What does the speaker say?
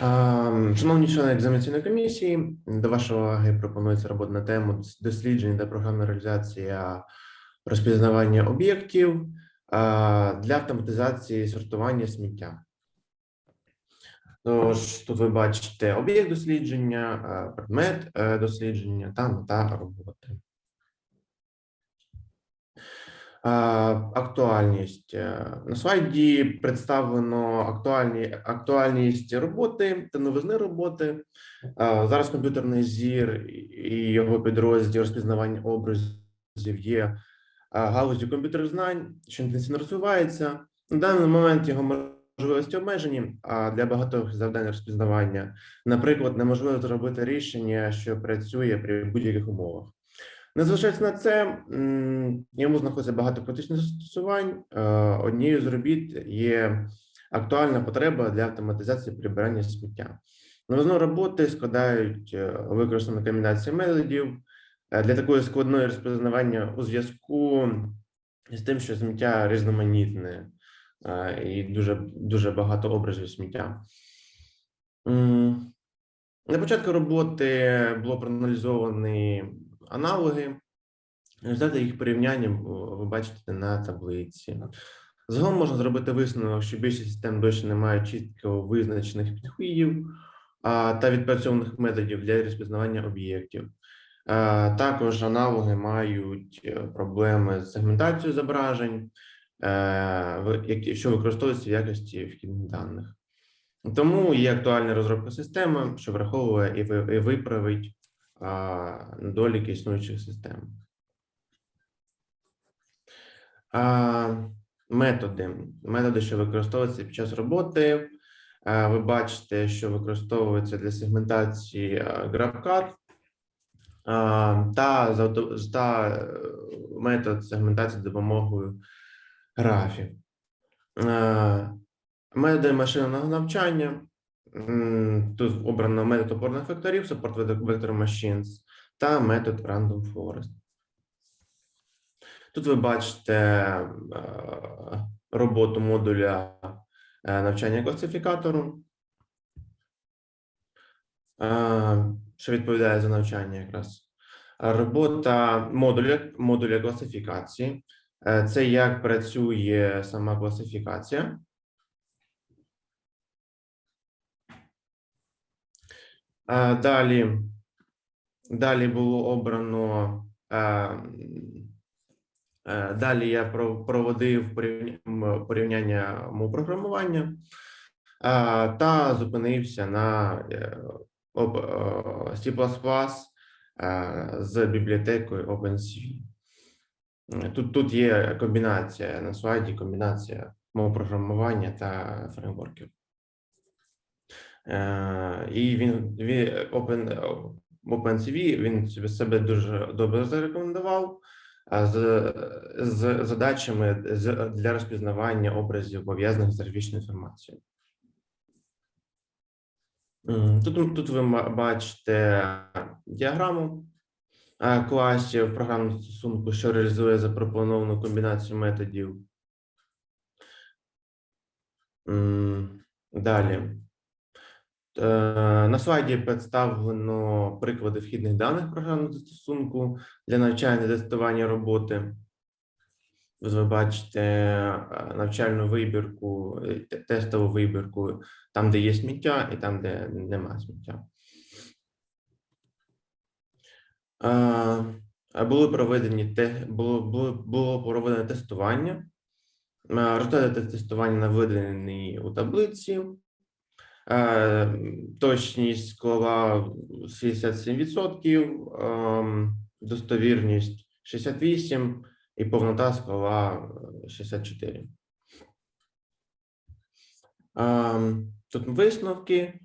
Шановні члени екзаменаційної комісії, до вашої уваги пропонується робота на тему дослідження та програмна реалізація розпізнавання об'єктів для автоматизації сортування сміття. Тож тут ви бачите об'єкт дослідження, предмет е, дослідження та мета роботи. Е, Актуальність Е, на слайді представлено актуальні актуальність роботи та новизни роботи. Е, Зараз комп'ютерний зір і його підрозділ розпізнавання образів є галузі комп'ютерних знань, що інтенсивно розвивається. На даний момент його можливості обмежені, а для багатьох завдань розпізнавання, наприклад, неможливо зробити рішення, що працює при будь-яких умовах. Незважаючи на це, йому знаходиться багато практичних застосувань. Е, Однією з робіт є актуальна потреба для автоматизації прибирання сміття. Новизну роботи складають е, використана комбінація методів е, для такої складної розпізнавання у зв'язку з тим, що сміття різноманітне і дуже, дуже багато образів сміття. На початку роботи було проаналізовані аналоги. Результати їх порівняння ви бачите на таблиці. Загалом можна зробити висновок, що більшість систем досі не мають чітко визначених підходів а, та відпрацьованих методів для розпізнавання об'єктів. Також аналоги мають е, проблеми з сегментацією зображень, е, що використовуються в якості вхідних даних. Тому є актуальна розробка системи, що враховує і виправить недоліки існуючих систем. Методи. Методи, що використовуються під час роботи. Ви бачите, що використовується для сегментації а, та, та е, метод сегментації допомогою графів. Методи машинного навчання. Тут обрано метод опорних векторів, support vector- machines та метод random forest. Тут ви бачите е, роботу модуля е, навчання класифікатору, е, що відповідає за навчання якраз. Робота модуля, модуля класифікації. Це як працює сама класифікація. Далі, далі було обрано. е, е, Далі я про- проводив порівняння мов програмування е, та зупинився на е, е, C++ е, з бібліотекою OpenCV. Е, Тут, тут є комбінація на слайді, комбінація мов програмування та фреймворків. Е, І він, Open, OpenCV він себе дуже добре зарекомендував з, з задачами для розпізнавання образів пов'язаних з графічною інформацією. Тут, тут ви бачите діаграму класів програмного стосунку, що реалізує запропоновану комбінацію методів. Далі. Е, На слайді представлено приклади вхідних даних програмного застосунку для навчання тестування роботи. Ви бачите е, навчальну вибірку, е, тестову вибірку, там, де є сміття, і там, де нема сміття. Були проведені було, було, було проведено тестування. Результати тестування наведені у таблиці. Е, Точність склала 67%, ем, достовірність 68% і повнота склала е, 64%. Ем, Тут висновки.